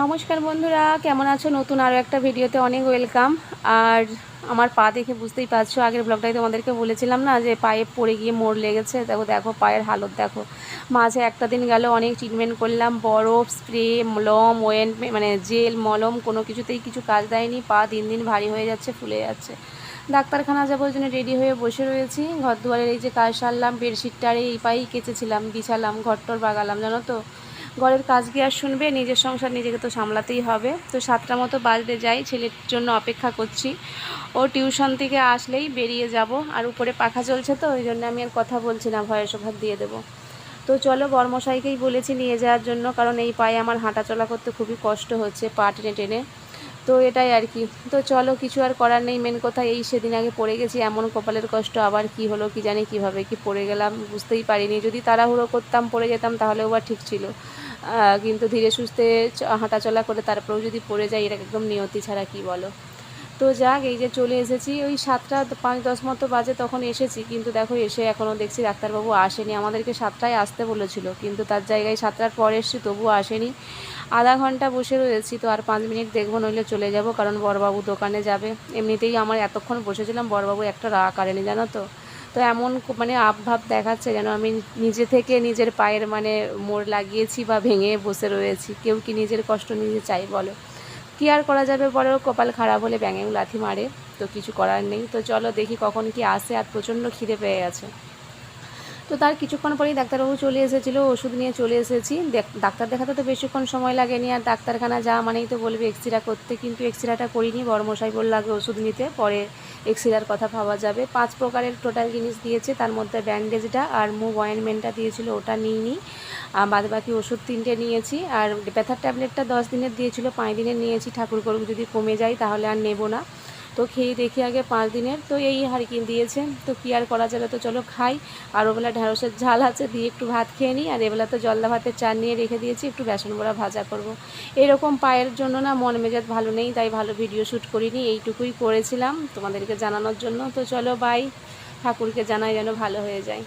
নমস্কার বন্ধুরা, কেমন আছো? নতুন আরও একটা ভিডিওতে অনেক ওয়েলকাম। আর আমার পা দেখে বুঝতেই পারছ, আগের ব্লগটাই তোমাদেরকে বলেছিলাম না যে পায়ে পড়ে গিয়ে মোড় লেগেছে। দেখো দেখো, পায়ের হালত, দেখো। মাঝে একটা দিন গেল অনেক ট্রিটমেন্ট করলাম, বরফ স্প্রে মলম ওয়েন মানে জেল মলম, কোনো কিছুতেই কিছু কাজ দেয়নি। পা দিন দিন ভারী হয়ে যাচ্ছে, ফুলে যাচ্ছে। ডাক্তারখানা যাব ওই জন্য রেডি হয়ে বসে রয়েছি। ঘর দুয়ারের এই যে কাজ সারলাম বেডশিটটারে এই পায়েই কেচেছিলাম, বিছালাম, ঘরটর বাগালাম, জানো তো? ঘরের কাজ কি আর শুনবে, নিজের সংসার নিজেকে তো সামলাতেই হবে। তো সাতটা মতো বাজতে যাই, ছেলের জন্য অপেক্ষা করছি। ও টিউশন থেকে আসলেই বেরিয়ে যাব। আর উপরে পাখা চলছে তো, ওই জন্য আমি আর কথা বলছি না ভয়েস ওভার দিয়ে দেবো। তো চলো বর্মশাইকেই বলেছি নিয়ে যাওয়ার জন্য, কারণ এই পায়ে আমার হাঁটা চলা করতে খুবই কষ্ট হচ্ছে পা টেনে টেনে। তো এটাই আর কি। তো চলো, কিছু আর করার নেই, মেন কথা এই সেদিন আগে পড়ে গেছি, এমন কপালের কষ্ট, আবার কি হলো কি জানি, কীভাবে কি পড়ে গেলাম, বুঝতেই পারিনি। যদি তাড়াহুড়ো করতাম, পড়ে যেতাম, তাহলেও বা ঠিক ছিল। কিন্তু ধীরে সুস্থে হাঁটাচলা করে তারপরেও যদি পড়ে যায় এটা একদম নিয়তি ছাড়া কি বলো? তো যাক, এই যে চলে এসেছি, ওই সাতটা পাঁচ দশ মতো বাজে তখন এসেছি, কিন্তু দেখো এসে এখনও দেখছি ডাক্তারবাবু আসেনি। আমাদেরকে সাতটায় আসতে বলেছিল, কিন্তু তার জায়গায় সাতটার পর এসছি, তবুও আসেনি। আধা ঘণ্টা বসে রয়েছি, তো আর পাঁচ মিনিট দেখব, নইলে চলে যাব, কারণ বড়বাবু দোকানে যাবে। এমনিতেই আমার এতক্ষণ বসেছিলাম, বড়বাবু একটা রাগ কারেনি জানো তো? তো এমন মানে আবভাব দেখাচ্ছে যেন আমি নিজে থেকে নিজের পায়ের মানে মোড় লাগিয়েছি বা ভেঙে বসে রয়েছি। কেউ কি নিজের কষ্ট নিজে চাই বলো। কি আর করা যাবে বলো? কপাল খারাপ হলে ব্যাঙেও লাথি মারে। তো কিছু করার নেই। তো চলো দেখি কখন কি আসে আর প্রচণ্ড খিদে পেয়ে গেছে। তো তার কিছুক্ষণ পরেই ডাক্তারবাবু চলে এসেছিল। ওষুধ নিয়ে চলে এসেছি। ডাক্তার দেখাতে তো বেশিক্ষণ সময় লাগেনি। আর ডাক্তারখানা যা মানেই তো বলবে এক্সিরা করতে। কিন্তু এক্সিরাটা করিনি। বড়মশাই বলল আগে ওষুধ নিতে। পরে এক্সিরার কথা ভাবা যাবে। পাঁচ প্রকারের টোটাল জিনিস দিয়েছে, তার মধ্যে ব্যান্ডেজটা আর মুভ অয়েনমেন্টটা দিয়েছিল, ওটা নিইনি। আর বাদ বাকি ওষুধ তিনটে নিয়েছি। আর ব্যথার ট্যাবলেটটা দশ দিনের দিয়েছিল, পাঁচ দিনের নিয়েছি। ঠাকুর করুক যদি কমে যায়, তাহলে আর নেব না। তো খেয়ে দেখি আগে পাঁচ দিনের। তো এই হারিকিন দিয়েছে। তো কী আর করা যাবে? তো চলো খাই। আর ওবেলা ঢ্যাঁড়সের ঝাল আছে, দিয়ে একটু ভাত খেয়ে নিই। আর এবেলা তো জলদা ভাতের চাল নিয়ে রেখে দিয়েছি, একটু বেসন বড়া ভাজা করব। এরকম পায়ের জন্য না মন মেজাজ ভালো নেই, তাই ভালো ভিডিও শ্যুট করিনি, এইটুকুই করেছিলাম তোমাদেরকে জানানোর জন্য। তো চলো বাই ঠাকুরকে জানাই যেন ভালো হয়ে যায়।